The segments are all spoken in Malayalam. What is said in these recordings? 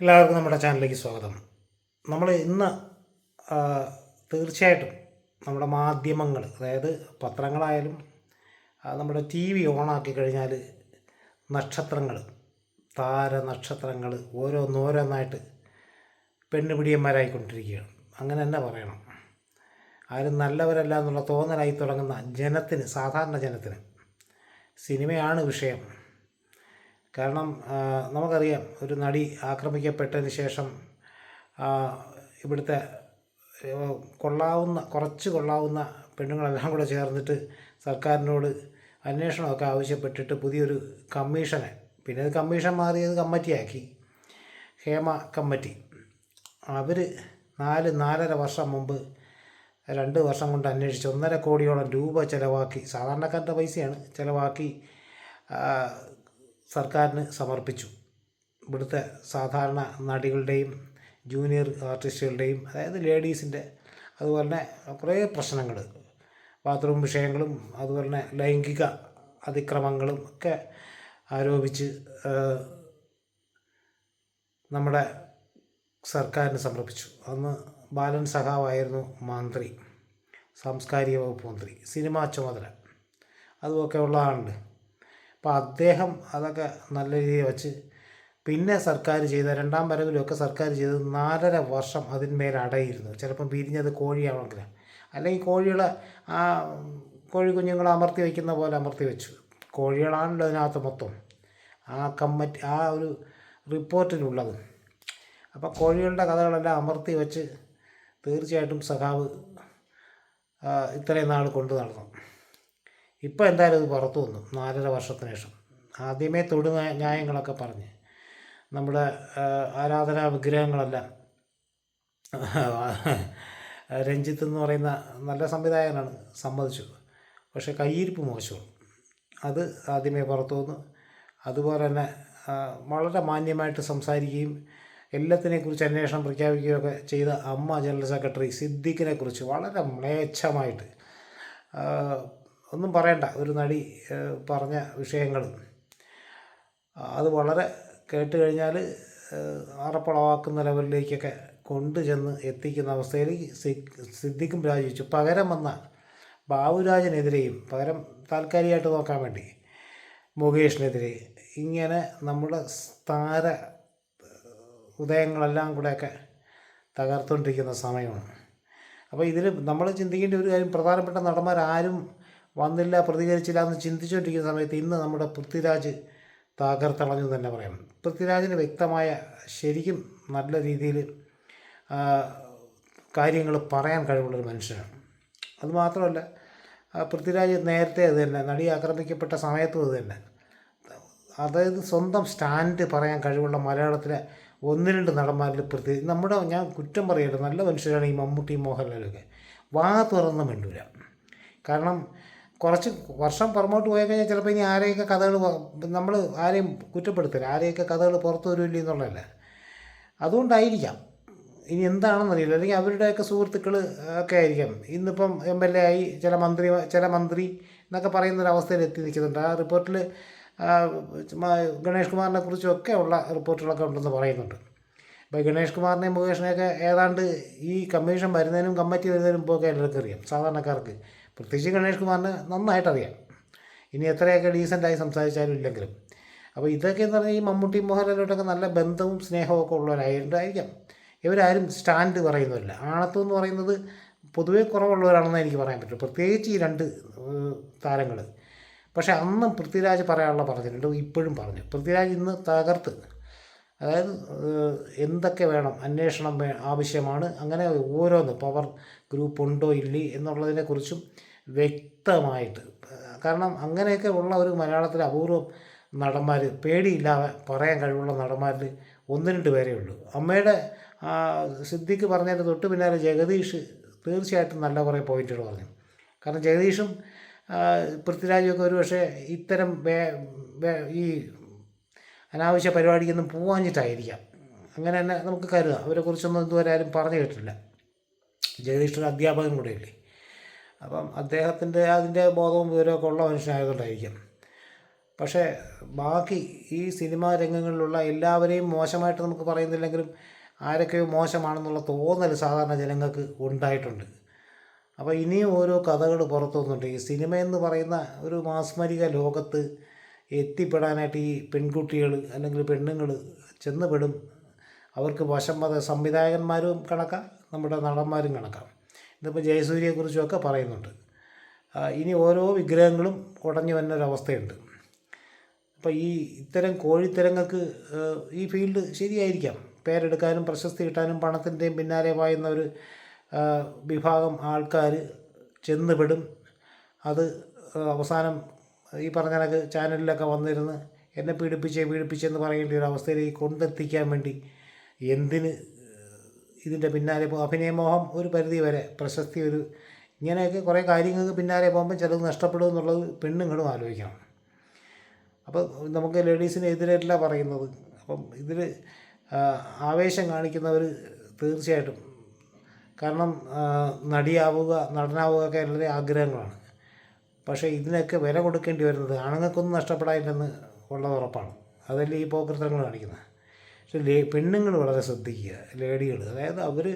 എല്ലാവർക്കും നമ്മുടെ ചാനലിലേക്ക് സ്വാഗതം. നമ്മൾ ഇന്ന് തീർച്ചയായിട്ടും നമ്മുടെ മാധ്യമങ്ങൾ അതായത് പത്രങ്ങളായാലും നമ്മുടെ ടി വി ഓണാക്കി കഴിഞ്ഞാൽ നക്ഷത്രങ്ങൾ താര നക്ഷത്രങ്ങൾ ഓരോന്നോരോന്നായിട്ട് പെണ്ണുപിടിയന്മാരായിക്കൊണ്ടിരിക്കുകയാണ്. അങ്ങനെ തന്നെ പറയണം. ആരും നല്ലവരല്ല എന്നുള്ള തോന്നലായി തുടങ്ങുന്ന ജനത്തിന് സാധാരണ ജനത്തിന് സിനിമയാണ് വിഷയം. കാരണം നമുക്കറിയാം ഒരു നടി ആക്രമിക്കപ്പെട്ടതിന് ശേഷം ഇവിടുത്തെ കൊള്ളാവുന്ന കുറച്ച് കൊള്ളാവുന്ന പെണ്ണുങ്ങളെല്ലാം കൂടെ ചേർന്നിട്ട് സർക്കാരിനോട് അന്വേഷണമൊക്കെ ആവശ്യപ്പെട്ടിട്ട് പുതിയൊരു കമ്മീഷനെ പിന്നെ അത് കമ്മീഷൻ മാറിയത് കമ്മിറ്റിയാക്കി. ഹേമ കമ്മിറ്റി. അവർ നാല് നാലര വർഷം മുമ്പ് രണ്ട് വർഷം കൊണ്ട് അന്വേഷിച്ച് ഒന്നര കോടിയോളം രൂപ ചിലവാക്കി സാധാരണക്കാരുടെ പൈസയാണ് ചിലവാക്കി സർക്കാരിന് സമർപ്പിച്ചു. ഇവിടുത്തെ സാധാരണ നടികളുടെയും ജൂനിയർ ആർട്ടിസ്റ്റുകളുടെയും അതായത് ലേഡീസിന്റെ അതുപോലെ തന്നെ കുറേ പ്രശ്നങ്ങൾ ബാത്റൂം വിഷയങ്ങളും അതുപോലെ തന്നെ ലൈംഗിക അതിക്രമങ്ങളും ഒക്കെ ആരോപിച്ച് നമ്മുടെ സർക്കാരിന് സമർപ്പിച്ചു. അന്ന് ബാലൻ സഖാവായിരുന്നു മന്ത്രി സാംസ്കാരിക വകുപ്പ് മന്ത്രി സിനിമാ ചുമതല. അതുമൊക്കെ ഉള്ള ആളുണ്ട്. അപ്പോൾ അദ്ദേഹം അതൊക്കെ നല്ല രീതിയിൽ വച്ച് പിന്നെ സർക്കാർ ചെയ്ത രണ്ടാം വരവിലൊക്കെ സർക്കാർ ചെയ്തത് നാലര വർഷം അതിന്മേൽ അടയിരുന്നു. ചിലപ്പം പിരിഞ്ഞത് കോഴിയാണെങ്കിൽ അല്ലെങ്കിൽ കോഴികളെ ആ കോഴി കുഞ്ഞുങ്ങളെ അമർത്തി വയ്ക്കുന്ന പോലെ അമർത്തി വെച്ചു. കോഴികളാണല്ലോ അതിനകത്ത് മൊത്തം. ആ കമ്മറ്റി ആ ഒരു റിപ്പോർട്ടിലുള്ളത്. അപ്പോൾ കോഴികളുടെ കഥകളെല്ലാം അമർത്തി വെച്ച് തീർച്ചയായിട്ടും സഖാവ് ഇത്രയും നാൾ കൊണ്ടു നടന്നു. ഇപ്പോൾ എന്തായാലും ഇത് പുറത്തു വന്നു നാലര വർഷത്തിന് ശേഷം. ആദ്യമേ തൊടു ന്യായങ്ങളൊക്കെ പറഞ്ഞ്. നമ്മുടെ ആരാധനാ വിഗ്രഹങ്ങളെല്ലാം രഞ്ജിത്ത് എന്ന് പറയുന്ന നല്ല സംവിധായകനാണ് സമ്മതിച്ചു പക്ഷേ കയ്യിരിപ്പ് മോശമാണ്. അത് ആദ്യമേ പുറത്തു വന്നു. അതുപോലെ തന്നെ വളരെ മാന്യമായിട്ട് സംസാരിക്കുകയും എല്ലാത്തിനെക്കുറിച്ച് അന്വേഷണം പ്രഖ്യാപിക്കുകയൊക്കെ ചെയ്ത അമ്മ ജനറൽ സെക്രട്ടറി സിദ്ദിഖിനെ കുറിച്ച് വളരെ മ്ലേച്ഛമായിട്ട് ഒന്നും പറയണ്ട. ഒരു നടി പറഞ്ഞ വിഷയങ്ങൾ. അത് വളരെ കേട്ട് കഴിഞ്ഞാൽ അറപ്പളവാക്കുന്ന ലെവലിലേക്കൊക്കെ കൊണ്ടുചെന്ന് എത്തിക്കുന്ന അവസ്ഥയിൽ സി- സിദ്ദിഖും രാജിവെച്ചു. പകരം വന്ന ബാബുരാജിനെതിരെയും പകരം താൽക്കാലികമായിട്ട് നോക്കാൻ വേണ്ടി മുകേഷിനെതിരെ ഇങ്ങനെ നമ്മുടെ താര ഉദയങ്ങളെല്ലാം കൂടെയൊക്കെ തകർത്തുകൊണ്ടിരിക്കുന്ന സമയമാണ്. അപ്പോൾ ഇതിൽ നമ്മൾ ചിന്തിക്കേണ്ട ഒരു കാര്യം പ്രധാനപ്പെട്ട നടന്മാരാരും വന്നില്ല പ്രതികരിച്ചില്ല എന്ന് ചിന്തിച്ചുകൊണ്ടിരിക്കുന്ന സമയത്ത് ഇന്ന് നമ്മുടെ പൃഥ്വിരാജ് തകർത്തളഞ്ഞു തന്നെ പറയാം. പൃഥ്വിരാജിന് വ്യക്തമായ ശരിക്കും നല്ല രീതിയിൽ കാര്യങ്ങൾ പറയാൻ കഴിവുള്ളൊരു മനുഷ്യനാണ്. അതുമാത്രമല്ല പൃഥ്വിരാജ് നേരത്തെ അത് തന്നെ നടി ആക്രമിക്കപ്പെട്ട സമയത്തും അത് തന്നെ. അതായത് സ്വന്തം സ്റ്റാൻഡ് പറയാൻ കഴിവുള്ള മലയാളത്തിലെ ഒന്ന് രണ്ട് നടന്മാരിൽ പൃഥ്വി നമ്മുടെ ഞാൻ കുറ്റം പറയരുത് നല്ല മനുഷ്യരാണ് ഈ മമ്മൂട്ടി മോഹൻലാലൊക്കെ വാ തുറന്ന് മിണ്ടൂല. കാരണം കുറച്ച് വർഷം പുറമോട്ട് പോയി കഴിഞ്ഞാൽ ചിലപ്പോൾ ഇനി ആരെയൊക്കെ കഥകൾ നമ്മൾ ആരെയും കുറ്റപ്പെടുത്തില്ല ആരെയൊക്കെ കഥകൾ പുറത്തു വരില്ല എന്നുള്ളതല്ല. അതുകൊണ്ടായിരിക്കാം. ഇനി എന്താണെന്നറിയില്ല. അല്ലെങ്കിൽ അവരുടെയൊക്കെ സുഹൃത്തുക്കൾ ഒക്കെ ആയിരിക്കാം. ഇന്നിപ്പം എം എൽ എ ആയി ചില മന്ത്രി ചില മന്ത്രി എന്നൊക്കെ പറയുന്ന ഒരു അവസ്ഥയിൽ എത്തി നിൽക്കുന്നുണ്ട്. ആ റിപ്പോർട്ടിൽ ഗണേഷ് കുമാറിനെ കുറിച്ചൊക്കെ ഉള്ള റിപ്പോർട്ടുകളൊക്കെ ഉണ്ടെന്ന് പറയുന്നുണ്ട്. ഇപ്പോൾ ഗണേഷ് കുമാറിനെയും മുകേഷിനെയൊക്കെ ഏതാണ്ട് ഈ കമ്മീഷൻ വരുന്നതിനും കമ്മിറ്റി വരുന്നതിനും മുമ്പൊക്കെ എല്ലാവർക്കും അറിയാം. സാധാരണക്കാർക്ക്. പ്രത്യേകിച്ച് ഗണേഷ് കുമാറിന് നന്നായിട്ടറിയാം. ഇനി എത്രയൊക്കെ ഡീസന്റായി സംസാരിച്ചാലും ഇല്ലെങ്കിലും. അപ്പോൾ ഇതൊക്കെ എന്ന് പറഞ്ഞാൽ ഈ മമ്മൂട്ടി മോഹൻലാലോട്ടൊക്കെ നല്ല ബന്ധവും സ്നേഹവും ഒക്കെ ഉള്ളവരായിട്ടായിരിക്കാം ഇവരാരും സ്റ്റാൻഡ് പറയുന്നില്ല ആണത്വം എന്ന് പറയുന്നത് പൊതുവേ കുറവുള്ളവരാണെന്ന് എനിക്ക് പറയാൻ പറ്റും. പ്രത്യേകിച്ച് ഈ രണ്ട് താരങ്ങൾ പക്ഷേ അന്നും പൃഥ്വിരാജ് പറയാനുള്ള പറഞ്ഞിട്ടുണ്ട്. ഇപ്പോഴും പറഞ്ഞു. പൃഥ്വിരാജ് ഇന്ന് തകർത്ത്. അതായത് എന്തൊക്കെ വേണം അന്വേഷണം ആവശ്യമാണ്. അങ്ങനെ ഓരോന്ന് പവർ ഗ്രൂപ്പ് ഉണ്ടോ ഇല്ലേ എന്നുള്ളതിനെക്കുറിച്ചും വ്യക്തമായിട്ട്. കാരണം അങ്ങനെയൊക്കെ ഉള്ള ഒരു മലയാളത്തിലെ അപൂർവം നടന്മാർ പേടിയില്ലാതെ പറയാൻ കഴിവുള്ള നടന്മാരിൽ ഒന്ന് രണ്ട് പേരേ ഉള്ളൂ. അമ്മയുടെ സിദ്ധിക്ക് പറഞ്ഞതിന് തൊട്ട് പിന്നാലെ ജഗദീഷ് തീർച്ചയായിട്ടും നല്ല കുറേ പോയിന്റുകൾ പറഞ്ഞു. കാരണം ജഗദീഷും പൃഥ്വിരാജുമൊക്കെ പൃഥ്വിരാജും ഒരു പക്ഷേ ഇത്തരം ഈ അനാവശ്യ പരിപാടിക്കൊന്നും പോവാഞ്ഞിട്ടായിരിക്കാം. അങ്ങനെ തന്നെ നമുക്ക് കരുതാം. അവരെക്കുറിച്ചൊന്നും ഇതുവരെ ആരും പറഞ്ഞു കേട്ടിട്ടില്ല. ജഗദീഷ് ഒരു അധ്യാപകൻ കൂടെയല്ലേ. അപ്പം അദ്ദേഹത്തിന്റെ അതിന്റെ ബോധവും വിവരമൊക്കെ ഉള്ള മനുഷ്യനായതുകൊണ്ടായിരിക്കും. പക്ഷേ ബാക്കി ഈ സിനിമാ രംഗങ്ങളിലുള്ള എല്ലാവരെയും മോശമായിട്ട് നമുക്ക് പറയുന്നില്ലെങ്കിലും ആരൊക്കെയോ മോശമാണെന്നുള്ള തോന്നൽ സാധാരണ ജനങ്ങൾക്ക് ഉണ്ടായിട്ടുണ്ട്. അപ്പോൾ ഇനിയും ഓരോ കഥകൾ പുറത്തു ഈ സിനിമ എന്ന് പറയുന്ന ഒരു മാസ്മരിക ലോകത്ത് എത്തിപ്പെടാനായിട്ട് ഈ പെൺകുട്ടികൾ അല്ലെങ്കിൽ പെണ്ണുങ്ങൾ ചെന്നുപെടും. അവർക്ക് വശം സംവിധായകന്മാരും കണക്കാം നമ്മുടെ നടന്മാരും കണക്കാം. ഇതിപ്പോൾ ജയസൂര്യയെക്കുറിച്ചുമൊക്കെ പറയുന്നുണ്ട്. ഇനി ഓരോ വിഗ്രഹങ്ങളും കുടഞ്ഞു വരുന്ന ഒരവസ്ഥയുണ്ട് അപ്പോൾ ഈ ഇത്തരം കോഴിത്തരങ്ങൾക്ക് ഈ ഫീൽഡ് ശരിയായിരിക്കാം. പേരെടുക്കാനും പ്രശസ്തി കിട്ടാനും പണത്തിന്റെയും പിന്നാലെ പായുന്ന ഒരു വിഭാഗം ആൾക്കാർ ചെന്നുപെടും. അത് അവസാനം ഈ പറഞ്ഞ കണക്ക് ചാനലിലൊക്കെ വന്നിരുന്ന് എന്നെ പീഡിപ്പിച്ചേ പീഡിപ്പിച്ചെന്ന് പറയേണ്ട ഒരു അവസ്ഥയിലേക്ക് കൊണ്ടെത്തിക്കാൻ വേണ്ടി എന്തിന് ഇതിന്റെ പിന്നാലെ പോകും. അഭിനയമോഹം ഒരു പരിധി വരെ പ്രശസ്തി ഒരു ഇങ്ങനെയൊക്കെ കുറേ കാര്യങ്ങൾക്ക് പിന്നാലെ പോകുമ്പോൾ ചിലത് നഷ്ടപ്പെടും എന്നുള്ളത് പെണ്ണുങ്ങളും ആലോചിക്കണം. അപ്പോൾ നമുക്ക് ലേഡീസിനെതിരല്ല പറയുന്നത്. അപ്പം ഇതിൽ ആവേശം കാണിക്കുന്നവർ തീർച്ചയായിട്ടും കാരണം നടിയാവുക നടനാവുക ഒക്കെ വളരെ ആഗ്രഹങ്ങളാണ്. പക്ഷേ ഇതിനൊക്കെ വില കൊടുക്കേണ്ടി വരുന്നത് ആണുങ്ങൾക്കൊന്നും നഷ്ടപ്പെടാനില്ലെന്ന് ഉള്ളത് ഉറപ്പാണ്. അതല്ലേ ഈ പോക്കൃത്തങ്ങൾ കാണിക്കുന്നത്? പക്ഷെ ലേ പെണ്ണുങ്ങൾ വളരെ ശ്രദ്ധിക്കുക ലേഡികൾ അതായത് അവർ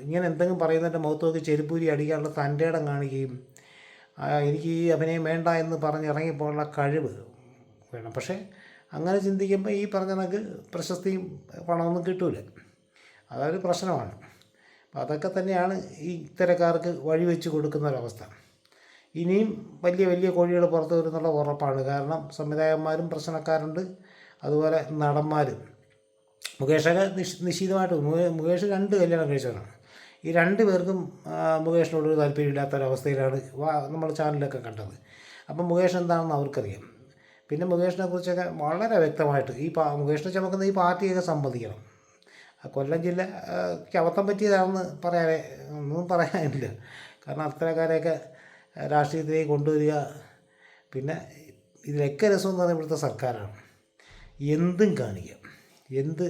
ഇങ്ങനെ എന്തെങ്കിലും പറയുന്നതിന്റെ മുഖത്ത് നോക്കി ചെരുപ്പൂരി അടിക്കാനുള്ള തന്റെ ഇടം കാണിക്കുകയും എനിക്ക് ഈ അഭിനയം വേണ്ട എന്ന് പറഞ്ഞ് ഇറങ്ങിപ്പോകാനുള്ള കഴിവ് വേണം. പക്ഷേ അങ്ങനെ ചിന്തിക്കുമ്പോൾ ഈ പറഞ്ഞ കണക്ക് പ്രശസ്തിയും പണമൊന്നും കിട്ടൂല. അതൊരു പ്രശ്നമാണ്. അപ്പം അതൊക്കെ തന്നെയാണ് ഈ ഇത്തരക്കാർക്ക് വഴിവെച്ച് കൊടുക്കുന്ന ഒരവസ്ഥ ഇനിയും വലിയ വലിയ കോഴികൾ പുറത്തു വരുന്നുള്ള ഉറപ്പാണ്. കാരണം സംവിധായകന്മാരും പ്രശ്നക്കാരുണ്ട്. അതുപോലെ നടന്മാരും. മുകേഷൊക്കെ നിഷ് നിശ്ചിതമായിട്ട്. മുകേഷ് രണ്ട് കല്യാണം കഴിച്ചവരാണ്. ഈ രണ്ട് പേർക്കും മുകേഷിനോട് മുകേഷിനോടൊരു താല്പര്യമില്ലാത്ത ഒരവസ്ഥയിലാണ് വാ- നമ്മൾ ചാനലിലൊക്കെ കണ്ടത്. അപ്പം മുകേഷ് എന്താണെന്ന് അവർക്കറിയാം. പിന്നെ മുകേഷിനെ കുറിച്ചൊക്കെ വളരെ വ്യക്തമായിട്ട് ഈ പാ മുകേഷിനെ ചുമക്കുന്ന ഈ പാർട്ടിയൊക്കെ സമ്മതിക്കണം. കൊല്ലം ജില്ല അവത്തം പറ്റിയതാണെന്ന് പറയാനേ ഒന്നും പറയാനില്ല. കാരണം അത്തരക്കാരെയൊക്കെ രാഷ്ട്രീയത്തിലേക്ക് കൊണ്ടുവരിക. പിന്നെ ഇതിലൊക്കെ രസം എന്ന് പറയുന്നത് ഇവിടുത്തെ സർക്കാരാണ്. എന്തും കാണിക്കാം. എന്ത്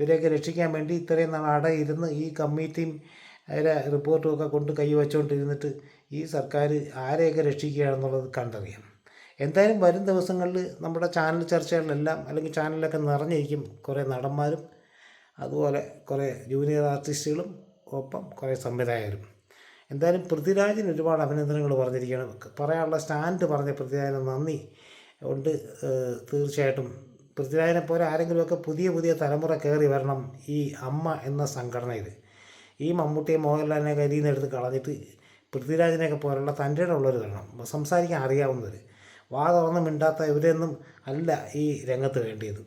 ഇവരെയൊക്കെ രക്ഷിക്കാൻ വേണ്ടി ഇത്രയും നാൾ അട ഇരുന്ന് ഈ കമ്മിറ്റിയും അതിലെ റിപ്പോർട്ടും ഒക്കെ കൊണ്ട് കൈ വച്ചുകൊണ്ടിരുന്നിട്ട് ഈ സർക്കാർ ആരെയൊക്കെ രക്ഷിക്കുകയാണെന്നുള്ളത് കണ്ടറിയാം. എന്തായാലും വരും ദിവസങ്ങളിൽ നമ്മുടെ ചാനൽ ചർച്ചകളിലെല്ലാം അല്ലെങ്കിൽ ചാനലിലൊക്കെ നിറഞ്ഞിരിക്കും കുറേ നടന്മാരും അതുപോലെ കുറേ ജൂനിയർ ആർട്ടിസ്റ്റുകളും ഒപ്പം കുറേ സംവിധായകരും. എന്തായാലും പൃഥ്വിരാജിന് ഒരുപാട് അഭിനന്ദനങ്ങൾ പറഞ്ഞിരിക്കുകയാണ്. പറയാനുള്ള സ്റ്റാൻഡ് പറഞ്ഞ പൃഥ്വിരാജിന് നന്ദി. ഉണ്ട് തീർച്ചയായിട്ടും പൃഥ്വിരാജിനെ പോലെ ആരെങ്കിലുമൊക്കെ പുതിയ പുതിയ തലമുറ കയറി വരണം ഈ അമ്മ എന്ന സംഘടനയിൽ ഈ മമ്മൂട്ടിയെ മോഹൻലാലിനെ കരിയിൽ നിന്ന് എടുത്ത് കളഞ്ഞിട്ട് പൃഥ്വിരാജിനെയൊക്കെ പോലുള്ള തന്റെ ഉള്ളവർ വരണം. സംസാരിക്കാൻ അറിയാവുന്നവർ വാ തുറന്ന് മിണ്ടാത്ത ഇവരെയൊന്നും അല്ല ഈ രംഗത്ത് വേണ്ടിയത്.